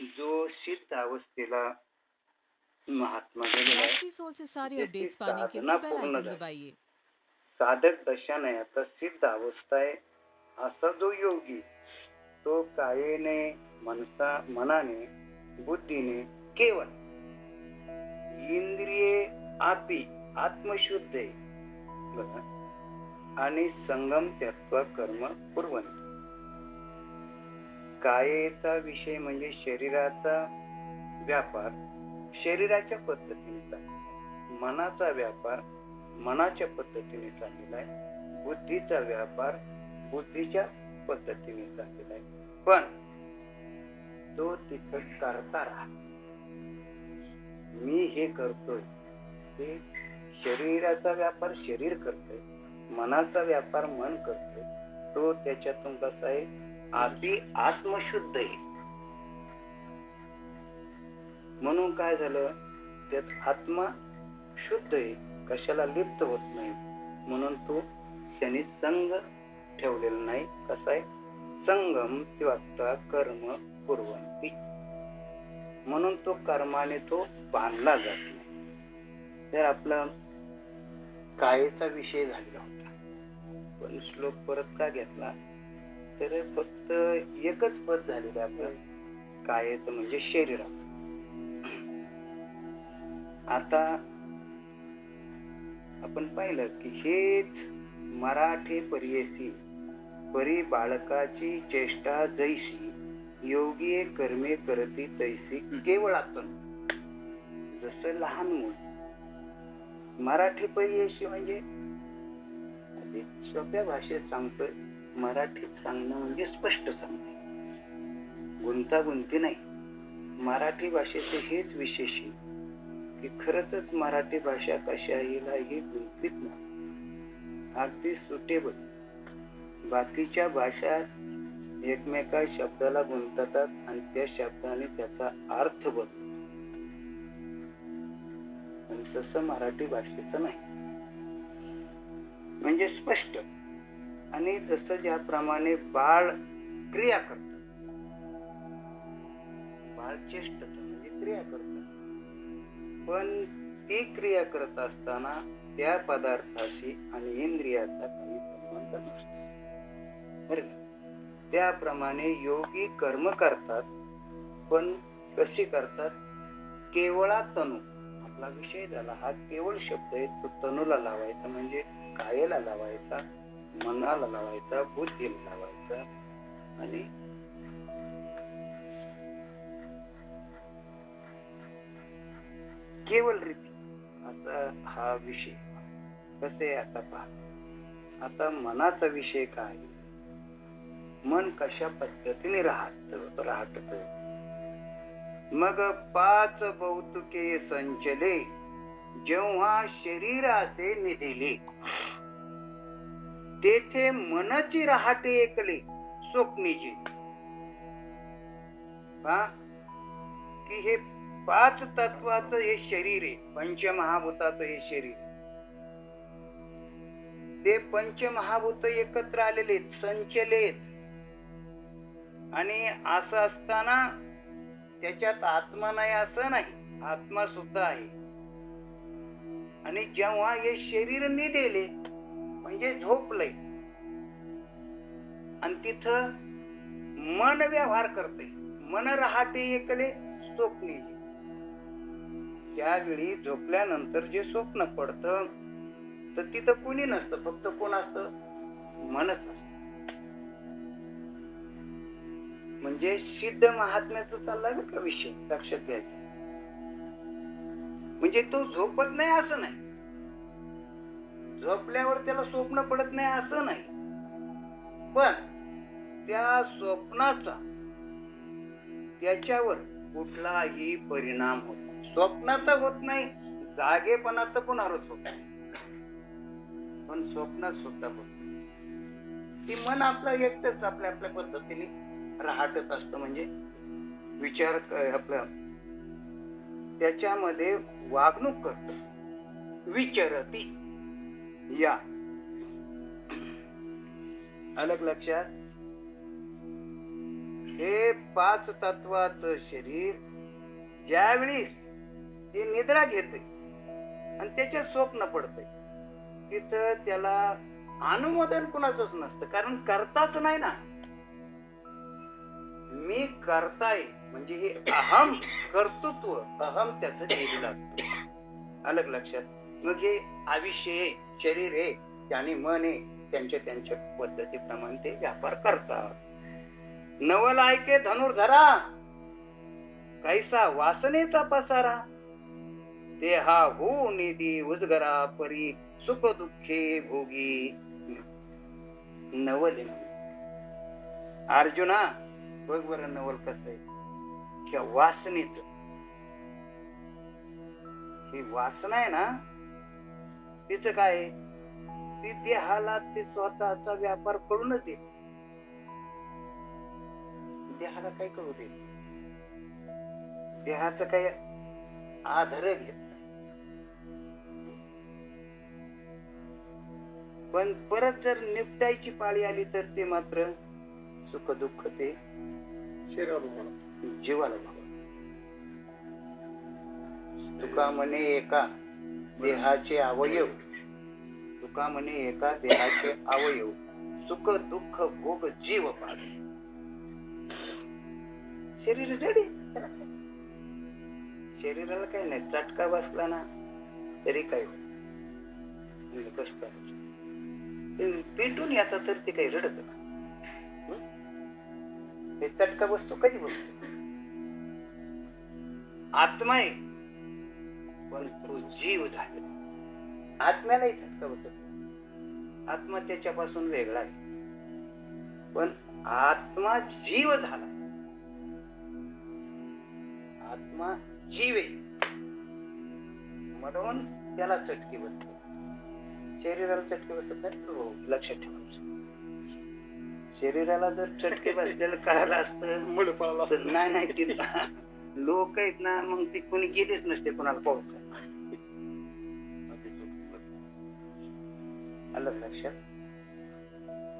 जो सिद्ध अवस्थेला महात्मा से सारी जिसकी अपडेट्स पाने के साधना लिए बेल पूर्ण आइकन झाली. दबाइए साधक दशा नाही आता सिद्ध अवस्था आहे. असा जो योगी तो कायेने मनसा मनाने बुद्धीने केवळ इंद्रिये आपी आत्मशुद्ध आणि संगम तत्व कर्म पूर्वन कायेचा विषय म्हणजे शरीराचा व्यापार शरीराच्या पद्धतीने चालतो मनाचा व्यापार मनाच्या पद्धतीने चाललेला आहे. बुद्धीचा व्यापार बुद्धीच्या पद्धतीने चाललेला आहे. पण तो तिथं करता राहा मी हे करतोय ते शरीराचा व्यापार शरीर करतोय मनाचा व्यापार मन करतोय तो त्याच्यातून कसा आहे आधी आत्मशुद्ध आहे. म्हणून काय झालं? त्यात आत्मा शुद्ध आहे. कशाला लिप्त होत नाही? म्हणून तो त्यांनी संग ठेवलेला नाही. कसा आहे? संगम त्वत्ता कर्म पुरवंती म्हणून तो कर्माने तो बांधला जात नाही. तर आपला कायेचा विषय झालेला होता. पण श्लोक परत का घेतला? तर फक्त एकच पद झालेलं आपलं. कायेचं म्हणजे शरीरात आता आपण पाहिलं की हेच मराठी परियसी परी बाळकाची चेष्टा जैशी योगी कर्मे करती तैसी केवळ आपण. जसं लहान मुल. मराठी परियशी म्हणजे सोप्या भाषेत सांगतोय मराठीत सांगणं म्हणजे स्पष्ट सांगणे. गुंतागुंती नाही. मराठी भाषेचे हेच विशेष आहे की खरंच मराठी भाषा कशाहीला ही गुंतीत नाही. अगदी सुटेबल बाकीच्या भाषा एकमेका शब्दाला गुंततात आणि त्या शब्दाने त्याचा अर्थ बदलतो. पण तसं मराठी भाषेचं नाही. म्हणजे स्पष्ट. आणि जसं ज्याप्रमाणे बाळ क्रिया करतात बाळ चेष्ट म्हणजे क्रिया करतात पण ती क्रिया करत असताना त्या पदार्थाशी आणि इंद्रियाचा काही संबंध नसतो. त्याप्रमाणे योगी कर्म करतात पण कशी करतात? केवळा तनु आपला विषय झाला हा केवळ शब्द आहे तो तनूला लावायचा म्हणजे कायेला लावायचा मनाला लावायचा बुद्धीला लावायचा आणि केवळ रीती. असा हा विषय कसे आता पहा. आता मनाचा विषय काय? मन कशा पद्धतीने राहत राहत? मग पाच कौतुके संचले जेव्हा शरीराचे निधिले. तेथे मनची राहते एकले स्वप्नीचे. पहा की हे पाच तत्वाचं हे शरीर आहे पंचमहाभूताचं हे शरीर. ते पंचमहाभूत एकत्र आलेले आहेत, संचले आणि असं असताना त्याच्यात आत्मा नाही असं नाही आत्मा सुद्धा आहे. आणि जेव्हा हे शरीर निदेले म्हणजे झोपलंय. आणि तिथं मन व्यवहार करते मन राहते एकले स्वप्ने. त्यावेळी झोपल्यानंतर जे स्वप्न पडत तर तिथं कुणी नसतं फक्त कोण असतं? मनच असत. म्हणजे सिद्ध महात्म्याचा चाललाय का विषय लक्षात घ्यायचं. म्हणजे तो झोपत नाही असं नाही. झोपल्यावर त्याला स्वप्न पडत नाही असं नाही. पण त्या स्वप्नाचा त्याच्यावर कुठलाही परिणाम होत नाही. स्वप्नाचा होत नाही जागेपणाचा पण आरोप होत नाही. पण स्वप्नात सुद्धा होत नाही. ती मन आपलं एकटच आपल्या आपल्या पद्धतीने राहतच असतं. म्हणजे विचार आपलं त्याच्यामध्ये वागणूक करत. विचारती. या. अलग लक्षात. हे पाच तत्वाचं शरीर ज्यावेळी ते निद्रा घेते आणि त्याचे स्वप्न पडतंय तिथं त्याला अनुमोदन कुणाचंच नसतं कारण करताच नाही ना. मी करताय म्हणजे हे अहम कर्तृत्व अहम त्याच केलेलं अलग लक्षात. मग हे आयुष्य आहे शरीर आहे त्याने मन आहे त्यांच्या त्यांच्या पद्धतीप्रमाणे ते व्यापार करतात. नवल ऐके धनुर्धरा कैसा वासनेचा पसारा ते हा हो निधी उजगरा परी सुख दुःखे भोगी. नवल अर्जुना बघ बरं नवल कसं आहे. किंवा वासनेच. ही वासना आहे ना तिचं काय? ती देहाला ते स्वतःचा व्यापार करूनच दे देहाला काय करू दे देहाचं काही आधार घेत. पण परत जर निपटायची पाळी आली तर ते मात्र सुख दुःख ते जीवाला तुका म्हणे एका देहाचे अवयव. तुका म्हणे एका देहाचे अवयव. सुख दुःख भोग जीव पाड शरीर रेडी शरीराला काही नाही चटका बसला ना तरी काय कष्ट पेटून येतात तर ते काही रडत ना ते चटका बसतो कधी बसतो? आत्मा आहे. पण तो जीव झाला. आत्म्यालाही बसत आत्मा त्याच्यापासून वेगळा आहे. पण आत्मा जीव झाला. आत्मा जीव आहे. म्हणून त्याला चटकी बसते. शरीराला चटके बसत नाही हो, लक्षात ठेवायचं शरीराला जर चटके बसलेलं कळालं असतं तर नाही नाही तिथं. लोक आहेत ना मग ती कोणी गेलीच नसते कोणाला पाहत आलं लक्षात?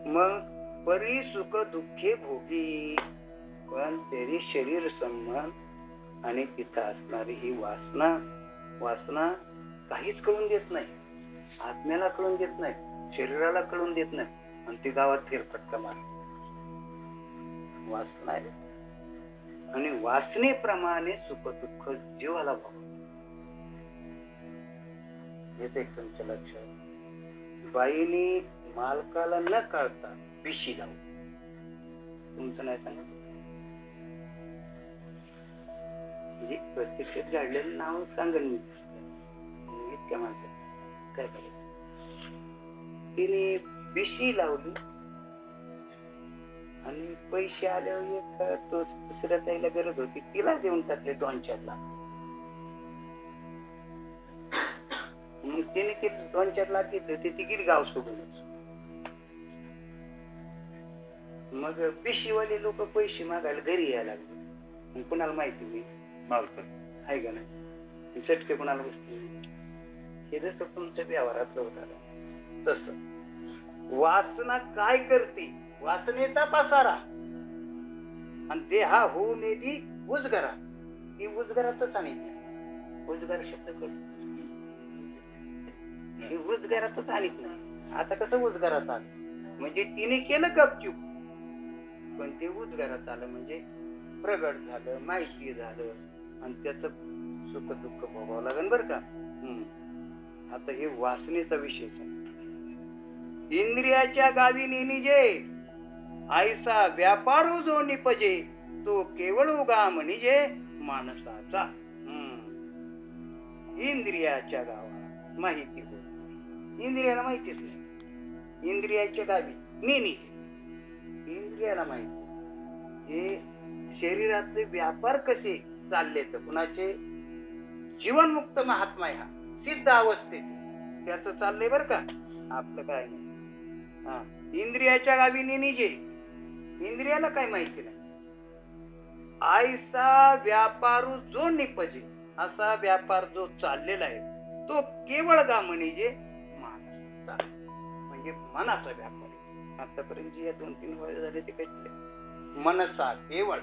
मग परी सुख दुःखे भोगी पण तरी शरीर संबंध आणि तिथं असणारी ही वासना वासना काहीच कळून देत नाही. आत्म्याला कळून देत नाही शरीराला कळून देत नाही आणि ती गावात फिरफटका मार वासना आहे. आणि वासनेप्रमाणे सुख दुःख जीवाला भाव येते तुमच्या लक्षात. बाईने मालकाला न काढता पिशी लावू तुमचं नाही सांगत? म्हणजे प्रत्यक्षात काढलेलं नाव सांगेल मी. इतक्या माणसात काय पाहिजे तिने पिशी लावली. आणि पैसे आल्यावर एक दुसऱ्या ताईला गरज होती. तिला देऊन टाकले दोन चार लाख. तिने ते दोन चार लाख घेतले ते ती गेली गाव सोडूनच मग पिशीवाले लोक पैसे मागायला घरी यायला लागले. मग कुणाला माहिती मी मालक. आहे का नाही? चटके कुणाला बसते हे जसं तुमच्या व्यवहारातलं होतं तस. वासना काय करते? वासनेचा पसारा. आणि ते हा होऊ नये ती उजगरा. ती उजगरातच आणि. उजगार शब्द करतो ही उजगारातच आणत नाही. आता कसं उजगारात आलं? म्हणजे तिने केलं गपचूप. पण ते उजगारात आलं म्हणजे प्रगट झालं माहिती झालं. आणि त्याच सुख दुःख भोगावं लागेल बरं का? हम्म. आता हे वासनेचा विषय इंद्रियाच्या गावी निजे आईसा व्यापार जो निपजे तो केवळ उगा म्हणजे माणसाचा. हम्म. इंद्रियाच्या गावात माहिती हो इंद्रियाला माहितीच नाही. इंद्रियाच्या गावी नेनी इंद्रियाला माहिती. हे शरीरातले व्यापार कसे चालले तर कुणाचे? जीवनमुक्त महात्मा ह्या. हा सिद्ध अवस्थेत. त्याच चाललंय बर का? आपलं काय नाही. हा. इंद्रियाच्या गावी निजे इंद्रियाला काय माहिती नाही. आयसा व्यापारू जो निपजे असा व्यापार जो चाललेला आहे तो केवळ गा म्हणजे म्हणजे मनाचा व्यापार. आतापर्यंत जी या दोन तीन वय झाले ते काही मनसा केवळ.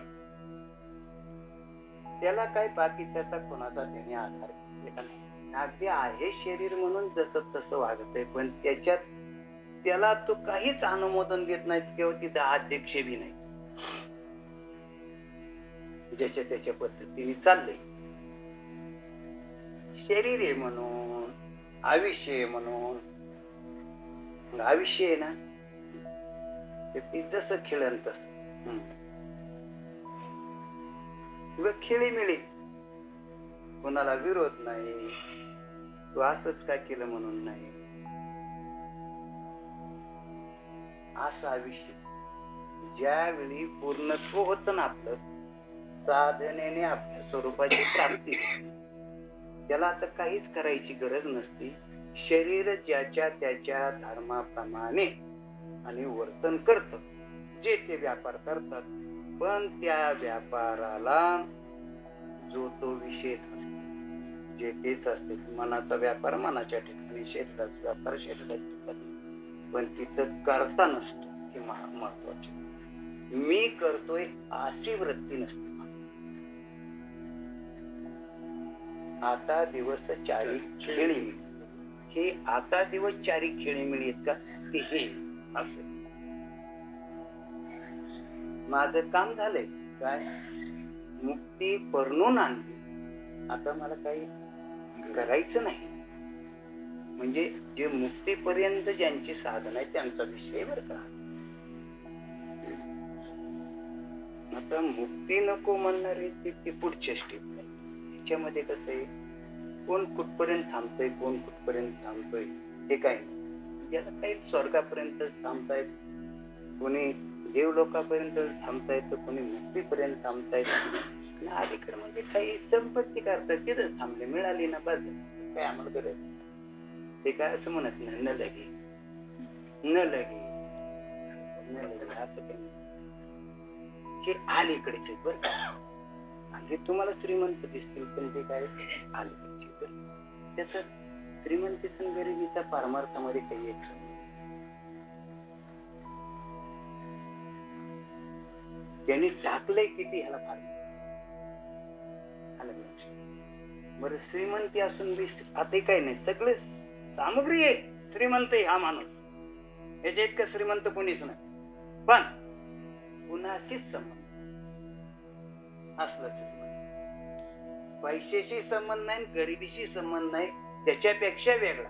त्याला काय बाकी त्याचा कोणाचा त्याने आधार नाही. अगदी आहे शरीर म्हणून जसं तसं वागतंय पण त्याच्यात त्याला तो काहीच अनुमोदन देत नाही किंवा तिथं अध्यक्ष बी नाही. ज्याच्या त्याच्या पद्धतीने चाललंय. शरीर आहे म्हणून आयुष्य म्हणून आयुष्य आहे ना. ते जसं खेळन तस. खेळी मिळी कोणाला विरोध नाही. तू असंच काय केलं म्हणून नाही. असं आयुष्य ज्यावेळी पूर्णत्व होत ना आपलं साधनेने आपल्या स्वरूपाची प्राप्ती. त्याला आता काहीच करायची गरज नसती. शरीर ज्याच्या त्याच्या धर्माप्रमाणे आणि वर्तन करत जे ते व्यापार करतात. पण त्या व्यापाराला जो तो असतो जे तेच असते मनाचा व्यापार मनाच्या ठिकाणी शरीराचा व्यापार शरीराच्या ठिकाणी. पण तिथं करता नसतो हे महा- महत्त्वाचे. मी करतोय अशी वृत्ती नसते. आता दिवस चारी खेळी. हे आता दिवस चारी खेळी मिळीत का? ते हे असं माझं काम झालंय. काय? मुक्ती परणून आणली. आता मला काही करायचं नाही. म्हणजे जे मुक्तीपर्यंत ज्यांची साधन आहे त्यांचा विषय बर का? आता मुक्ती नको म्हणणारे ते ते पुढचे स्टेप आहे त्याच्यामध्ये कसं आहे? कोण कुठपर्यंत थांबतोय कोण कुठपर्यंत थांबतोय हे काय याला काही स्वर्गापर्यंत थांबतायत कोणी देव लोकापर्यंत थांबतायत तर कोणी मुक्तीपर्यंत थांबतायत. अलीकडे म्हणजे काही संपत्ती करतात तिथं थांबले मिळाली ना बस. काय आम्हाला गरज नाही. ते काय असं म्हणत नाही न लगे. न लगे. न लगे असं काही नाही. हे अलीकडेच बरं का. आणि तुम्हाला श्रीमंत दिसतील पण ते काय आले त्याच श्रीमंती आणि पारमार्थामध्ये काही एक त्याने टाकलंय किती ह्याला फार. बर श्रीमंती असून बी आता काही नाही सगळे सामग्री आहे श्रीमंत हा माणूस. याच्या इतकं श्रीमंत कोणीच नाही. पण कुणाशीच संबंध असलं श्रीमंत पैशाशी संबंध नाही गरिबीशी संबंध नाही त्याच्यापेक्षा वेगळा.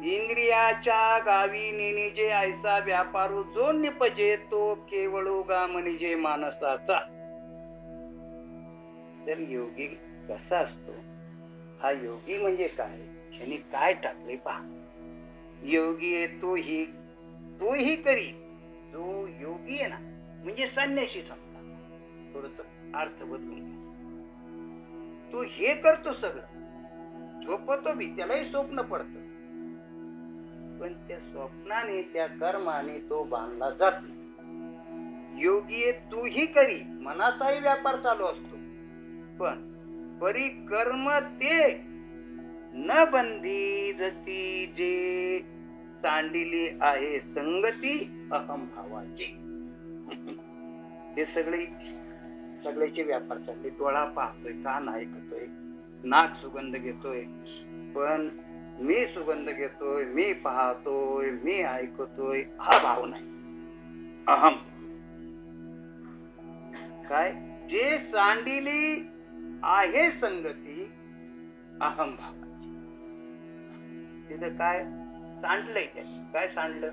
इंद्रियाच्या गावी नेनिजे ऐसा व्यापारू जो निपजे तो केवळ गा म्हणजे मानसाचा तर योगी कसा असतो? हा योगी म्हणजे काय? क्षणी काय टाकले पहा. योगी येतो ही तोही करी जो योगी आहे ना म्हणजे संन्याशी समजा. थोडस अर्थ बदलून तो हे करतो सगळं. झोपतो बी त्यालाही स्वप्न पडत. पण त्या स्वप्नाने त्या कर्माने तो बांधला जात. नाही योगी तूही करी. मनाचाही व्यापार चालू असतो. पण परी कर्म ते न बंदी जती जे सांडिली आहे. संगती अहमभावाची हे सगळे सगळ्याचे व्यापार चालले. डोळा पाहतोय कान ऐकतोय नाक सुगंध घेतोय. पण मी सुगंध घेतोय मी पाहतोय मी ऐकतोय हा भाव नाही. अहम. काय? जे सांडिली आहे संगती अहम भावाची. तिथं काय? सांडलंय त्याने. काय सांडलं?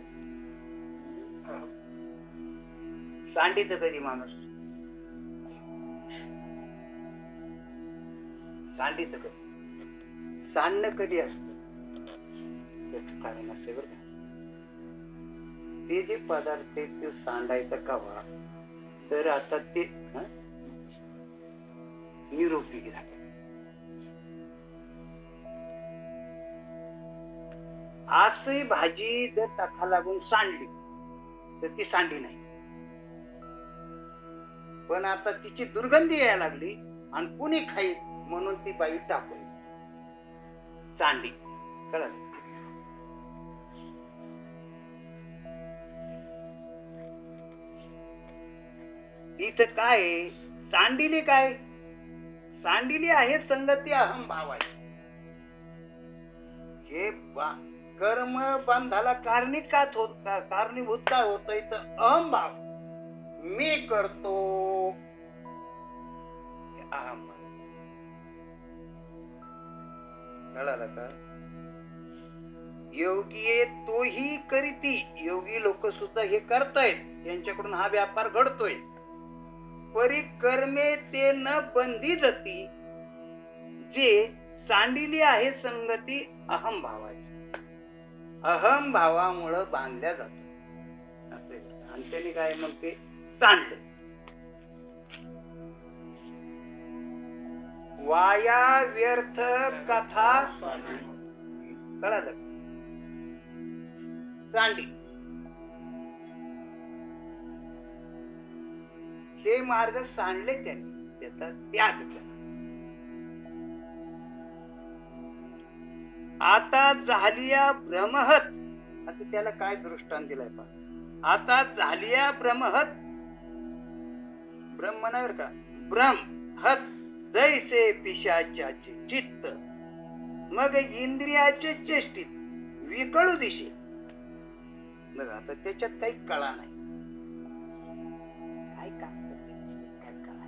सांडीत कधी माणूस? सांडीत कधी? सांडणं कधी असत? कारण असे बरं का. ते जे पदार्थ ते सांडायचं कवा तर आता ते? निरोपी झाले आजही भाजी जर टाका लागून सांडली तर ती सांडी नाही. पण आता तिची दुर्गंधी यायला लागली आणि कुणी खाईल म्हणून ती बाई टाकून सांडली कळालं? इथं काय? सांडिली काय? सांडिली आहे संगती अहम भाव आहे हे बा- कर्म बंधाला कारणीत का होत कारणीभूत काय होत इथं अहम मी करतो. अहम भाव कळालं का? योगी तोही करीती. योगी लोक सुद्धा हे करतायत. यांच्याकडून हा व्यापार घडतोय. परी कर्मे ते न बंदी जाती. जे सांडिली आहे संगती अहम भावाची. अहम भावामुळं बांधल्या जातात आणि त्यांनी काय मग ते सांडलं. वाया व्यर्थ कथा कळालं सांडी. हे मार्ग सांडले त्यांनी. त्याचा त्याग केला आता झालिया भ्रमहत असं त्याला काय दृष्टांत दिलाय पा आता झालिया भ्रमहत ब्रह्म नाही का? भ्रम हत जैसे पिशाच्याचे चित्त. मग इंद्रियाचे चेष्टित विकळू दिशे. मग आता त्याच्यात काही कळा नाही. काय काम करते? काय कळा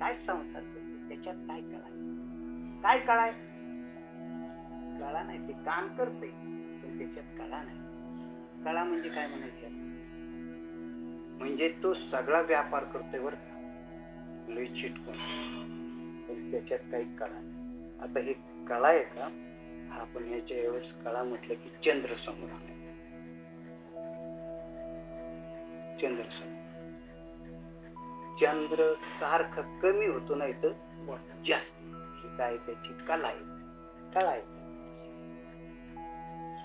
काय संसार करते? त्याच्यात काय कळा काय कळाय? कळा नाही ते काम करते पण त्याच्यात कळा नाही. कळा म्हणजे काय म्हणायचं? म्हणजे तो सगळा व्यापार करतोय बर का. लय चिटकून. पण त्याच्यात काही कळा नाही. आता हे कळा आहे का? आपण याच्या वेळेस कळा म्हटलं की चंद्र समोर आला. चंद्र समोर चंद्र सारखं कमी होतो नाही तर जास्त. ही काय त्याची कला आहे कला आहे.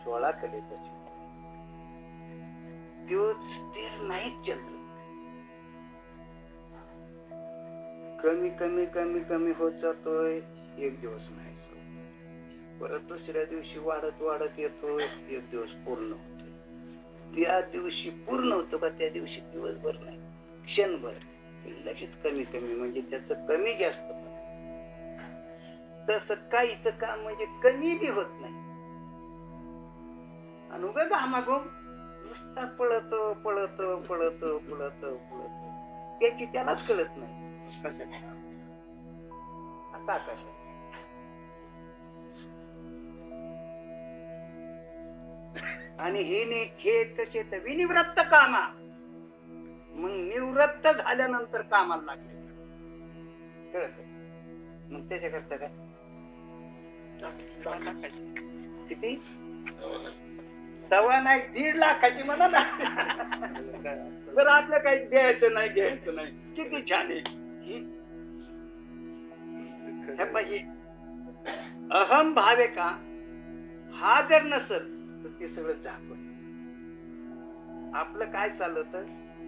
सोळा कले त्याची तो स्थिर नाही चंद्र कमी कमी कमी कमी होत जातोय. एक दिवस नाही परत दुसऱ्या दिवशी वाढत वाढत येतोय. एक दिवस पूर्ण होतो त्या दिवशी पूर्ण होतो का त्या दिवशी दिवसभर नाही. क्षणभर. लगेच कमी कमी. म्हणजे त्याच कमी जास्त. तसं काहीच काम म्हणजे कमी बी होत नाही. आणि उगा घामाघूम नुसता पळत पळत पळत पळत पळत. त्याची त्यालाच कळत नाही. आता आकाश आणि हे ने हे कसे तर विनिवृत्त कामा. मग निवृत्त झाल्यानंतर कामाला लागले. कळत मग त्याच्याकरता काय? किती? सव्वा नाही दीड लाखाची म्हणा ना. बरं आपलं काही द्यायचं नाही घ्यायचं नाही. किती छान आहे. पाहिजे अहम भाव आहे का? हा जर नसल तर ते सगळं झाकून आपलं काय चाललं तर?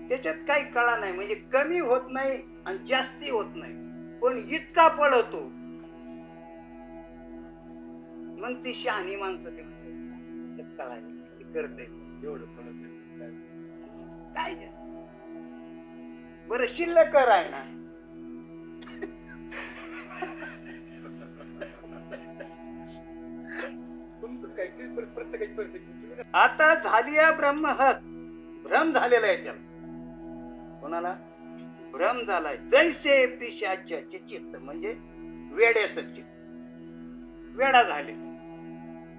त्याच्यात काही कळा नाही. म्हणजे कमी होत नाही आणि जास्ती होत नाही. पण इतका पडतो मग ती शहाणी माणसं ते म्हणते "ते कळायला. करते. एवढं काय? बरं शिल्लक आहे ना. आता झाली ब्रह्महत भ्रम झालेला आहे त्याला. कोणाला? भ्रम झालाय. जैसे पिशाच्या चित्त म्हणजे वेड्याचं चित्त वेडा झाले.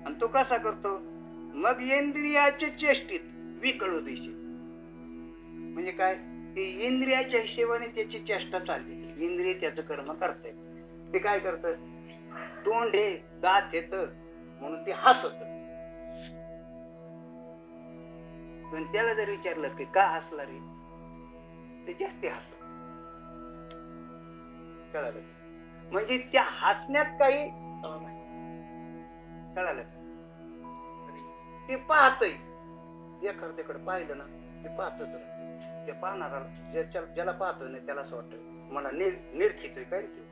आणि तो कसा करतो? मग इंद्रियाच्या चेष्टीत विकळू दिशे म्हणजे काय? ते इंद्रियाच्या हिशेबाने त्याची चेष्टा चालली इंद्रिय त्याचं कर्म करते ते काय करत? तोंड हे दात येत म्हणून ते हसत. पण त्याला जर विचारलं की का हसला रे? ते जास्ती हसत. कळालं? म्हणजे त्या हसण्यात काही कळालं? ते पाहतय. एखाद्याकडे पाहिलं ना ते पाहतच राहते ते पाहणारा ज्याच्या ज्याला पाहतोय ना त्याला असं वाटत मला निरखितोय काय ते?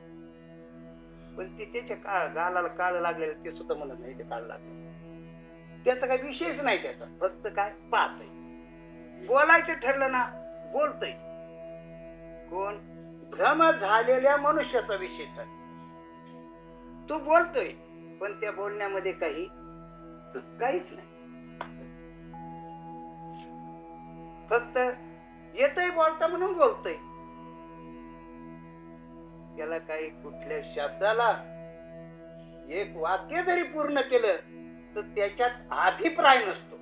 पण ते त्याच्या का गालाला काळ लागलेलं ते सुद्धा म्हणत नाही ते काळ लागलं त्याचा काही विषयच नाही त्याचा फक्त काय पाहतय. बोलायचं ठरलं ना बोलतय. कोण? भ्रम झालेल्या मनुष्याचा विषयचा तो बोलतोय पण त्या बोलण्यामध्ये काही काहीच नाही. फक्त येतय बोलता म्हणून बोलतोय. त्याला काही कुठल्या शब्दाला एक वाक्य जरी पूर्ण केलं तर त्याच्यात अभिप्राय नसतो.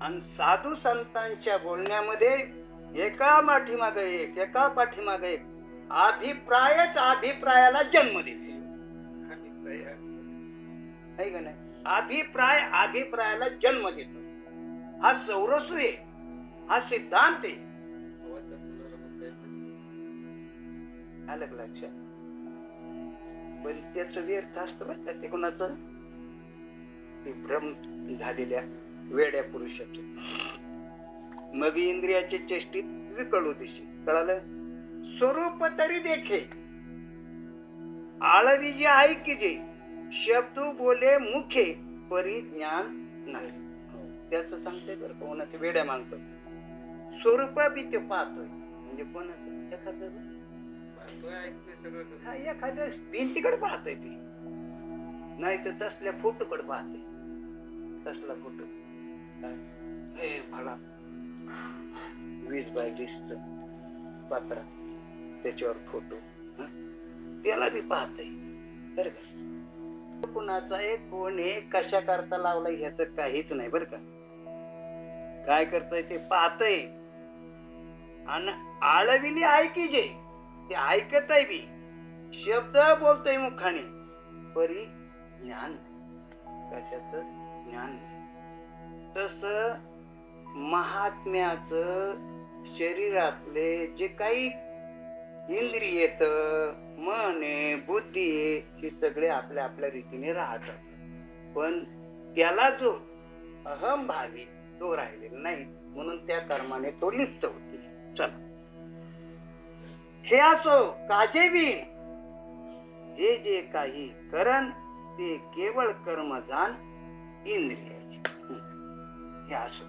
आणि साधू संतांच्या बोलण्यामध्ये एका पाठीमागे एक एका पाठीमागे एक अभिप्रायच अभिप्रायाला जन्म देते. आहे का नाही? अभिप्राय अभिप्रायाला जन्म देतो. हा चौरसू आहे. हा सिद्धांत आहे. आलं लक्षात? पण त्याच व्यर्थ असत बरं का ते कोणाचं? ते भ्रम झालेल्या वेड्या पुरुषाच. मग इंद्रियाचे चेष्टीत विकळू दिशी कळालं? स्वरूप तरी देखे. आळवी जे ऐकी जे शब्द बोले मुखे परी ज्ञान नाही. त्याचं सांगते बरं कोणाच्या वेड्या मागतो स्वरूप बी ते पाहतोय. म्हणजे कोणाचं? एखादं हा, एखाद्या भिंतीकडे पाहतोय ती. नाही तर तसल्या फोटोकडे पाहते तसला फोटो. काय? हे वीस बाय वीसच पात्र. त्याच्यावर फोटो. त्याला बी पाहतय. बर का? कुणाचा एक कोण हे कशा करता लावलाय ह्याच काहीच नाही बर का? काय करतय ते पाहतय. आणि आळविली ऐकी जे ते ऐकत आहे बी. शब्द बोलतोय मुखाने परी ज्ञान कशाच ज्ञान तस महात्म्याच शरीरातले जे काही इंद्रियेत मन आहे बुद्धी आहे हे सगळे आपल्या आपल्या रीतीने राहतात. पण त्याला जो अहम भावी तो राहिलेला नाही. म्हणून त्या कर्माने तो लिप्त होते. चला. हे असो काजे जे जे काही करण ते केवळ कर्म जाण इंद्रियाचे. हे असो.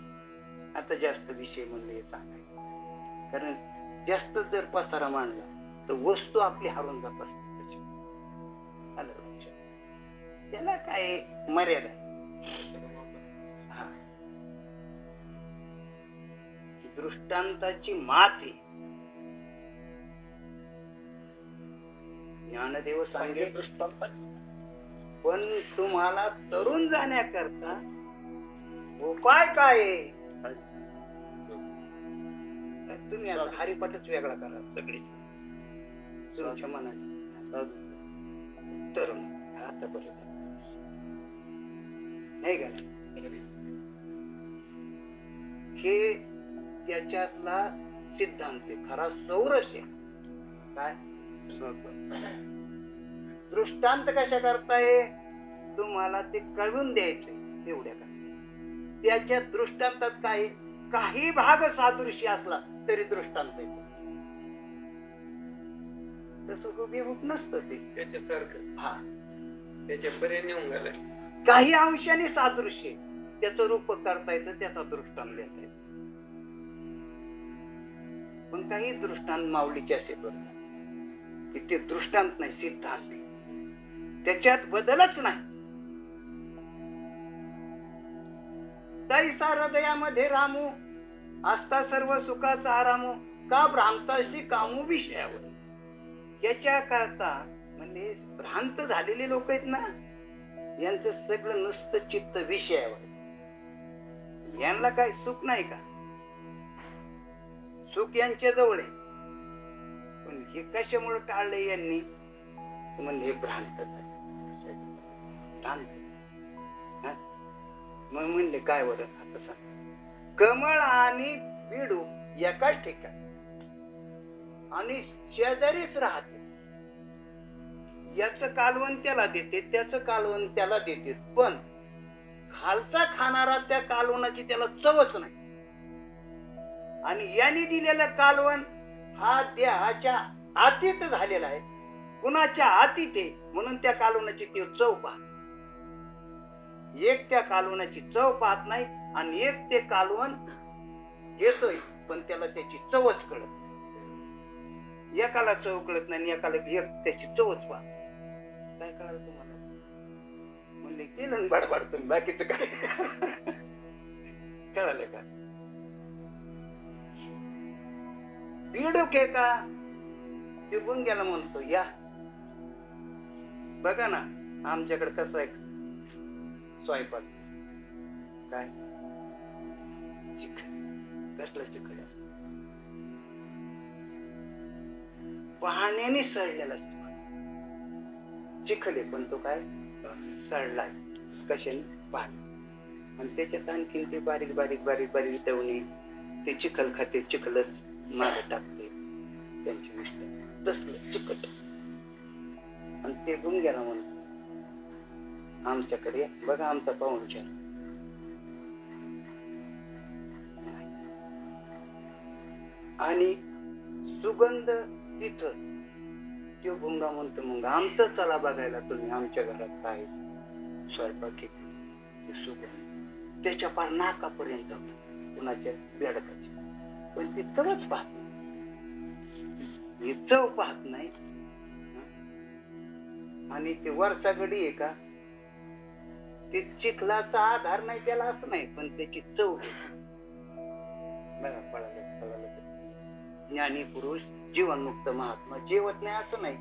आता जास्त विषय म्हणले सांगायचे. कारण जास्त जर पसारा मांडला तर वस्तू आपली हरून जात असते. त्याला काय मर्यादा दृष्टांताची माती ज्ञानदेव सांगे दृष्टांत पण तुम्हाला तरुण जाण्याकरता उपाय काय? तुम्ही आता हरिपाठच वेगळा करा सगळे. तुमच्या मनाने. तरुण आतापर्यंत नाही का? हे त्याच्यातला सिद्धांत खरा सौरस आहे. काय? दृष्टांत कशा करताय? तुम्हाला ते कळून द्यायचे एवढ्या का त्याच्या दृष्टांतात काही काही भाग सादृश्य असला तरी दृष्टांत येतो. तसं हुबेहूब नसतं ते. त्याच्यासारखं. हा. त्याच्यापर्यंत येऊन गेलाय काही अंशाने सादृश्य. त्याचं रूप करता येतं त्याचा दृष्टांत देता येतो. पण काही दृष्टांत माऊलीचे असे की ते दृष्टांत नाही सिद्धांत त्याच्यात बदलच नाही. तैसा हृदयामध्ये रामू असता सर्व सुखाचा आरामू का भ्रांताशी कामू विषयावर? याच्या करता म्हणजे भ्रांत झालेले लोक आहेत ना यांचं सगळं नुसतं चित्त विषयावर. यांना काय सुख नाही का? सुख यांच्या जवळ आहे. पण हे कशामुळे टाळले यांनी? म्हणजे भ्रांत भ्रांत? मग म्हणले काय वर? आता सांग. कमळ आणि बिडू एकाच ठिकाणी. आणि शेजारीच राहते. याच कालवण त्याला देते त्याच कालवण त्याला देते. पण खालचा खाणारा त्या कालवणाची त्याला चवच नाही. आणि यांनी दिलेलं कालवण हा देहाच्या अतीत झालेला आहे. कुणाच्या अतीत आहे? म्हणून त्या कालवनाची ती चव पाहत एक त्या कालवनाची चव पाहत नाही आणि एक ते कालवण घेतोय पण त्याला त्याची चवच कळत नाही. एकाला चव कळत नाही आणि एकाला एक त्याची चवच पाहत काय कळालं तुम्हाला? म्हणले केलं बडबड तुम्ही बाकीचं काय? कळालं का? बिडूक आहे का? ते गेला म्हणतो या. बघा ना आमच्याकडे कसं आहे? स्वयंपाक. काय? कसलं चिकड पाण्याने सळलेला चिखल. आहे पण तो काय? सळला कशाने? पाणी. आणि त्याच्यात आणखीन ते बारीक बारीक बारीक बारीक दवणे ते चिखल खाते चिखलच. मागे टाकते त्यांची विष्ट तसलं चिकट. आणि ते गुंग्याला म्हणतो आमच्याकडे बघा आमचा पाहुणचार आणि सुगंध तिथं. तो भुंगा म्हणतो मग आमचं चला बघायला तुम्ही आमच्या घरात काय स्वयंपाक किती सुगंध त्याच्या पार नाकापर्यंत कुणाच्या बेडकात पण ती चवच पाहत नाही. ही चव पाहत नाही. आणि ते वरचा गडी आहे का? ते चिखलाचा आधार नाही त्याला असं नाही पण त्याची चव बघा पळालं पळालं. ज्ञानी पुरुष जीवनमुक्त महात्मा जेवत नाही असं नाही.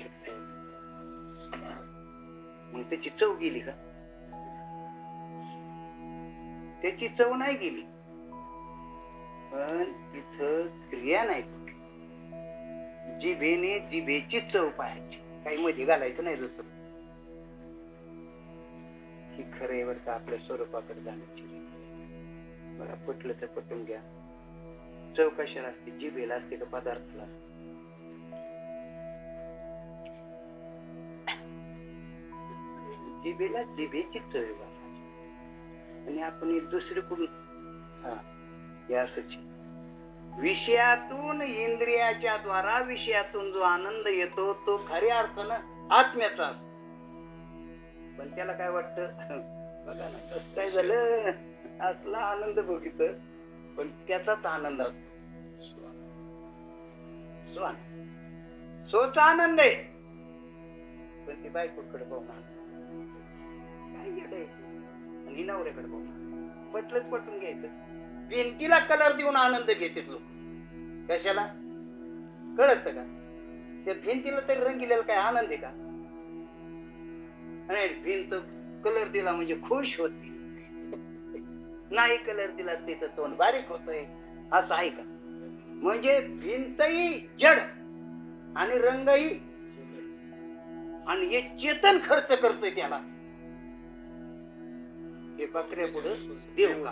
शकते मग त्याची चव गेली का? त्याची चव नाही गेली. पण तिथं क्रिया नाही कुठली. जिभेने जिभेची चव पाहायची. काही मध्ये घालायचं नाही दुसरं. ही खरं आहे आपल्या स्वरूपाकडे जाण्याची. बघा पटलं तर पटून घ्या. चव कशाला असते जिभेला असते का पदार्थाला जिभेला जिभेची चव आणि आपण दुसरी कुठून हा. हे विषयातून इंद्रियाच्या द्वारा विषयातून जो आनंद येतो तो खऱ्या अर्थानं आत्म्याचा असतो. पण त्याला काय वाटत? बघा ना कसं काय झालं? असला आनंद बघित पण त्याचाच आनंद असतो. स्वान सोचा आनंद आहे. पण ती बायकोकडे बहुमान काय येडं आणि नवऱ्याकडे बहुमान पटलंच पटून घ्यायचं. भिंतीला कलर देऊन आनंद घेते लोक. कशाला? कळत का? त्या भिंतीला तरी रंगिलेला काय आनंद आहे का? नाही भिंत कलर दिला म्हणजे खुश होती. नाही कलर दिला तिथं तोंड बारीक होतंय. असं आहे का? म्हणजे भिंतही जड आणि रंगही आणि हे चेतन खर्च करतोय त्याला. हे बकऱ्या पुढे देव